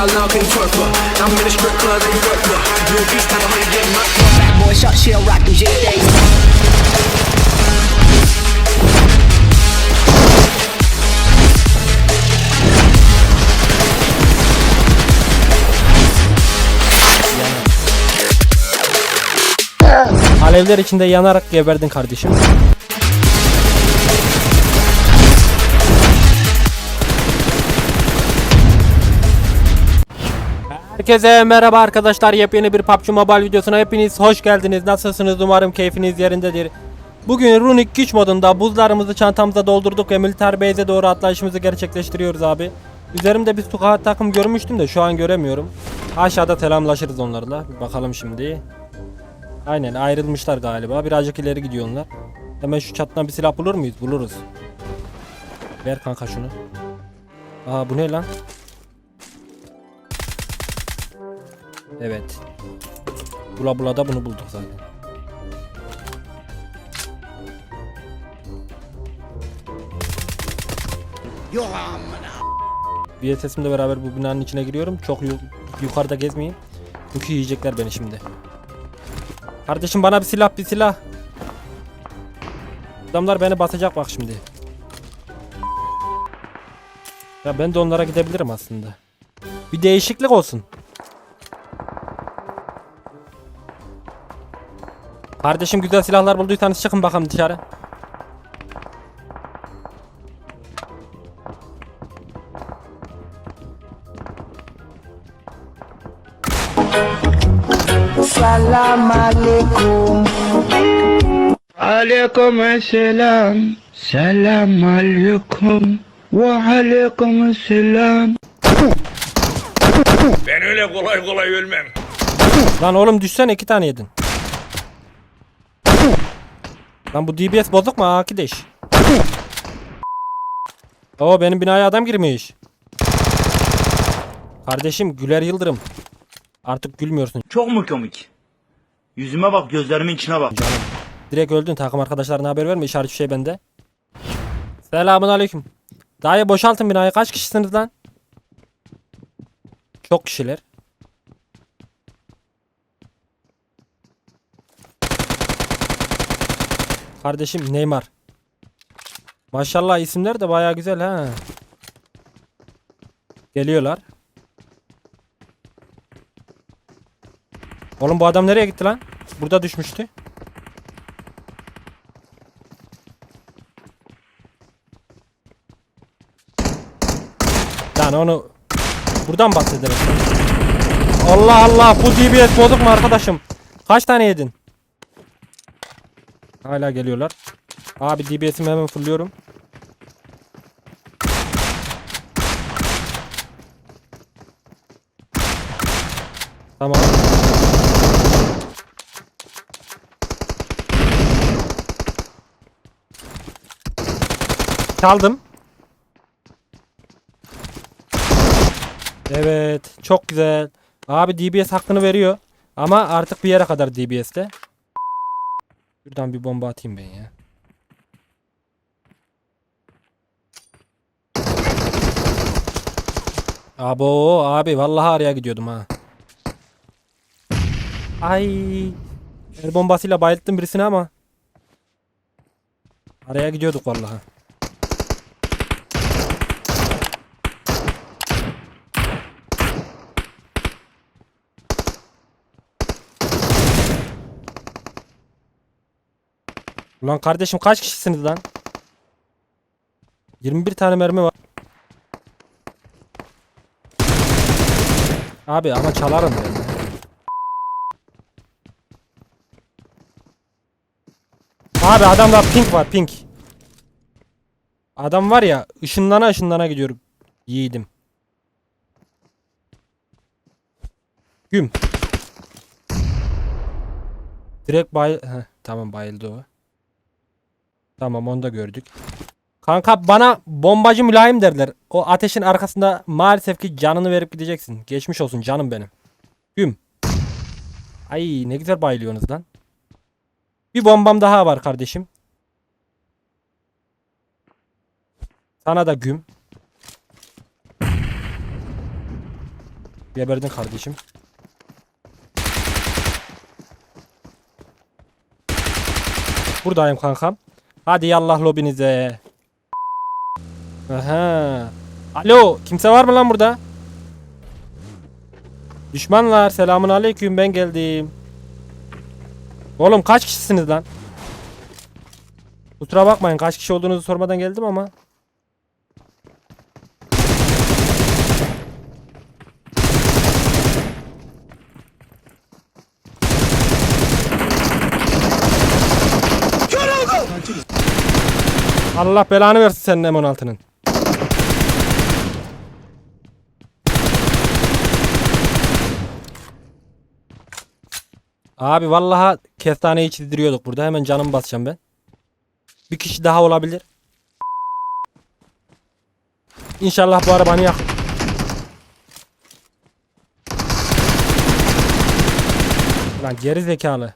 how long can you twerk for? I'm in the strip club and you work for. You a beast, time to get my Bad boy shot, shell rockin' J days. Alevler içinde yanarak geberdin kardeşim. Herkese merhaba arkadaşlar. Yepyeni bir PUBG Mobile videosuna hepiniz hoş geldiniz. Nasılsınız? Umarım keyfiniz yerindedir. Bugün Runic güç modunda buzlarımızı çantamıza doldurduk ve militer base'e doğru atlayışımızı gerçekleştiriyoruz abi. Üzerimde bir squad takım görmüştüm de şu an göremiyorum. Aşağıda selamlaşırız onlarla. Bir bakalım şimdi. Aynen ayrılmışlar galiba. Birazcık ileri gidiyor onlar. Hemen şu çattan bir silah bulur muyuz? Buluruz. Ver kanka şunu. Aa bu ne lan? Evet. Bula bula da bunu bulduk zaten. VSS'imle beraber bu binanın içine giriyorum. Çok yu- yukarıda gezmeyeyim. Çünkü yiyecekler beni şimdi. Kardeşim bana bir silah bir silah. Adamlar beni basacak bak şimdi. Ya ben de onlara gidebilirim aslında. Bir değişiklik olsun. Kardeşim güzel silahlar bulduysanız çıkın bakalım dışarı. Salam alaikum. Aleyküm selam. Selam aleyküm. Ve aleyküm selam. Ben öyle kolay kolay ölmem. Lan oğlum düşsen iki tane yedin. Lan bu DBS bozuk mu arkadaş? Oo benim binaya adam girmiş. Kardeşim Güler Yıldırım. Artık gülmüyorsun Çok mu komik? Yüzüme bak, gözlerimin içine bak. canım. Direkt öldün takım arkadaşlarına haber verme işaret şey bende. Selamun aleyküm. Dayı boşaltın binayı kaç kişisiniz lan? Çok kişiler. Kardeşim Neymar. Maşallah isimler de baya güzel ha. Geliyorlar. Oğlum bu adam nereye gitti lan? Burada düşmüştü. Lan onu buradan bahsedelim. Allah Allah bu DBS bozuk mu arkadaşım? Kaç tane yedin? Hala geliyorlar. Abi DBS'imi hemen fulluyorum. Tamam. Çaldım. Evet. Çok güzel. Abi DBS hakkını veriyor. Ama artık bir yere kadar DBS'te. Şuradan bir bomba atayım ben ya. Abo abi vallahi araya gidiyordum ha. Ay. El bombasıyla bayılttım birisini ama. Araya gidiyorduk vallahi. Ulan kardeşim kaç kişisiniz lan? 21 tane mermi var. Abi ama çalarım ben. Abi adamda pink var pink. Adam var ya ışınlana ışınlana gidiyorum. Yiğidim. Güm. Direkt bay... Heh, tamam bayıldı o. Tamam onu da gördük. Kanka bana bombacı mülayim derler. O ateşin arkasında maalesef ki canını verip gideceksin. Geçmiş olsun canım benim. Güm. Ay ne güzel bayılıyorsunuz lan. Bir bombam daha var kardeşim. Sana da güm. Geberdin kardeşim. Buradayım kankam. Hadi yallah lobinize. Aha. Alo, kimse var mı lan burada? Düşmanlar, selamun aleyküm ben geldim. Oğlum kaç kişisiniz lan? Kusura bakmayın kaç kişi olduğunuzu sormadan geldim ama. Allah belanı versin senin M16'nın. Abi vallahi kestaneyi çizdiriyorduk burada. Hemen canımı basacağım ben. Bir kişi daha olabilir. İnşallah bu arabanı yak. Lan geri zekalı.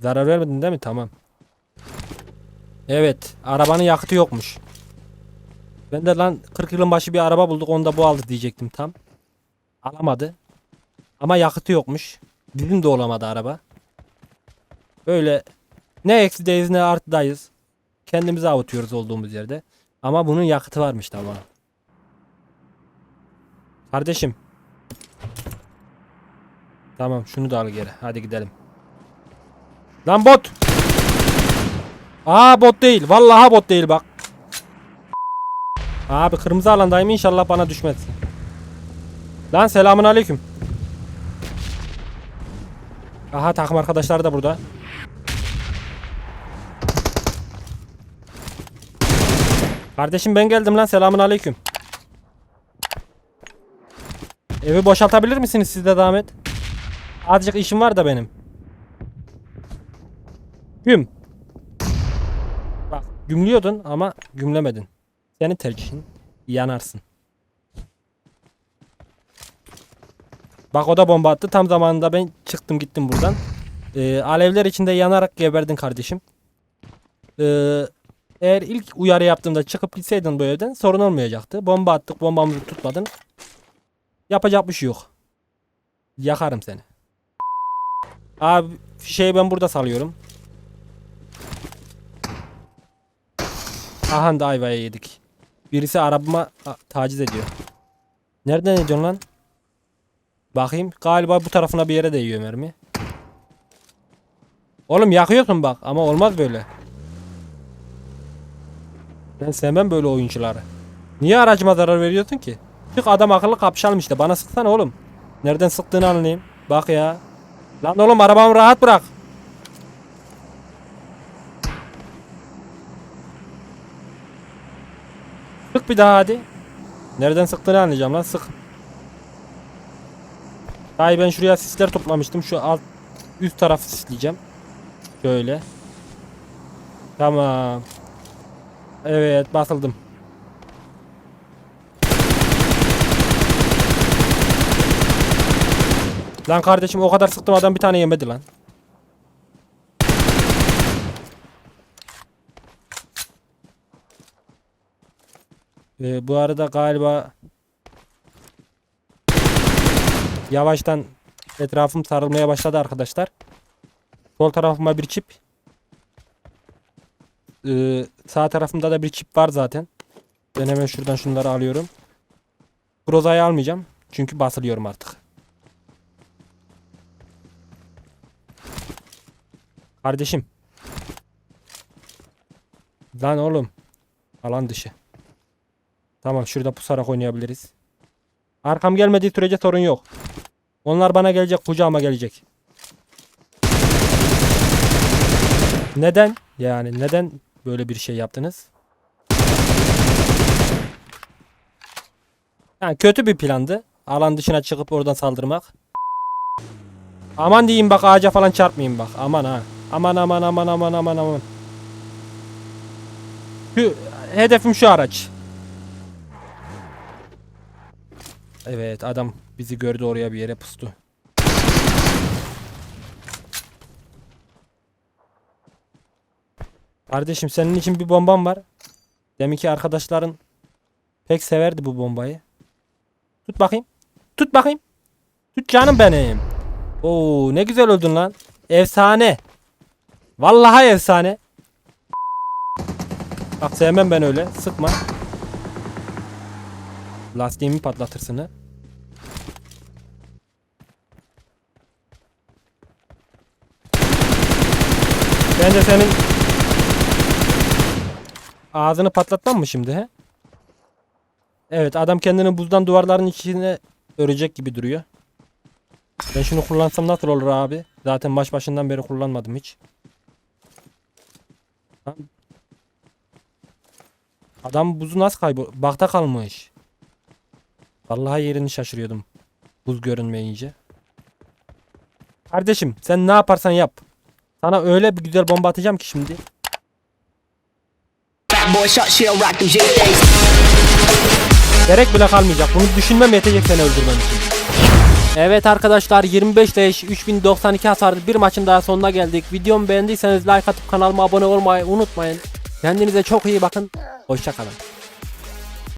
Zarar vermedin değil mi? Tamam. Evet. Arabanın yakıtı yokmuş. Ben de lan 40 yılın başı bir araba bulduk. Onu da bu aldı diyecektim tam. Alamadı. Ama yakıtı yokmuş. Bizim de olamadı araba. Böyle ne eksideyiz ne artıdayız. Kendimizi avutuyoruz olduğumuz yerde. Ama bunun yakıtı varmış tamam. Kardeşim. Tamam şunu da al geri. Hadi gidelim. Lan bot. Aa bot değil. Vallahi bot değil bak. Abi kırmızı alandayım inşallah bana düşmez. Lan selamun aleyküm. Aha takım arkadaşlar da burada. Kardeşim ben geldim lan selamun aleyküm. Evi boşaltabilir misiniz siz de Ahmet? Azıcık işim var da benim. Güm. Gümlüyordun ama gümlemedin. Senin tercihin. Yanarsın. Bak o da bomba attı. Tam zamanında ben çıktım gittim buradan. Ee, alevler içinde yanarak geberdin kardeşim. Ee, eğer ilk uyarı yaptığımda çıkıp gitseydin bu evden sorun olmayacaktı. Bomba attık bombamızı tutmadın. Yapacak bir şey yok. Yakarım seni. Abi fişeği ben burada salıyorum. Aha da ayvaya yedik. Birisi arabama taciz ediyor. Nereden ediyorsun lan? Bakayım. Galiba bu tarafına bir yere değiyor mermi. Oğlum yakıyorsun bak ama olmaz böyle. Ben sevmem böyle oyuncuları. Niye aracıma zarar veriyorsun ki? Çık adam akıllı kapışalım işte. Bana sıksana oğlum. Nereden sıktığını anlayayım. Bak ya. Lan oğlum arabamı rahat bırak. Sık bir daha hadi. Nereden sıktığını anlayacağım lan sık. Hayır ben şuraya sisler toplamıştım. Şu alt üst tarafı sisleyeceğim. Şöyle. Tamam. Evet basıldım. Lan kardeşim o kadar sıktım adam bir tane yemedi lan. Ee, bu arada galiba yavaştan etrafım sarılmaya başladı arkadaşlar. Sol tarafıma bir çip. Ee, sağ tarafımda da bir çip var zaten. Ben hemen şuradan şunları alıyorum. Groza'yı almayacağım. Çünkü basılıyorum artık. Kardeşim. Lan oğlum. Alan dışı. Tamam şurada pusarak oynayabiliriz. Arkam gelmediği sürece sorun yok. Onlar bana gelecek kucağıma gelecek. Neden? Yani neden böyle bir şey yaptınız? Yani kötü bir plandı. Alan dışına çıkıp oradan saldırmak. Aman diyeyim bak ağaca falan çarpmayayım bak. Aman ha. Aman aman aman aman aman aman. Hedefim şu araç. Evet adam bizi gördü oraya bir yere pustu. Kardeşim senin için bir bombam var. Deminki arkadaşların pek severdi bu bombayı. Tut bakayım. Tut bakayım. Tut canım benim. Oo ne güzel öldün lan. Efsane. Vallahi efsane. Bak sevmem ben öyle. Sıkma. Lastiğimi patlatırsın ha. Bence senin ağzını patlatmam mı şimdi he? Evet adam kendini buzdan duvarların içine örecek gibi duruyor. Ben şunu kullansam nasıl olur abi? Zaten baş başından beri kullanmadım hiç. Adam buzu nasıl kaybol... Bakta kalmış. Vallahi yerini şaşırıyordum. Buz görünmeyince. Kardeşim sen ne yaparsan yap. Sana öyle bir güzel bomba atacağım ki şimdi. Gerek bile kalmayacak. Bunu düşünmem yetecek seni öldürmem için. Evet arkadaşlar 25 leş 3092 hasarlı bir maçın daha sonuna geldik. Videomu beğendiyseniz like atıp kanalıma abone olmayı unutmayın. Kendinize çok iyi bakın. Hoşçakalın.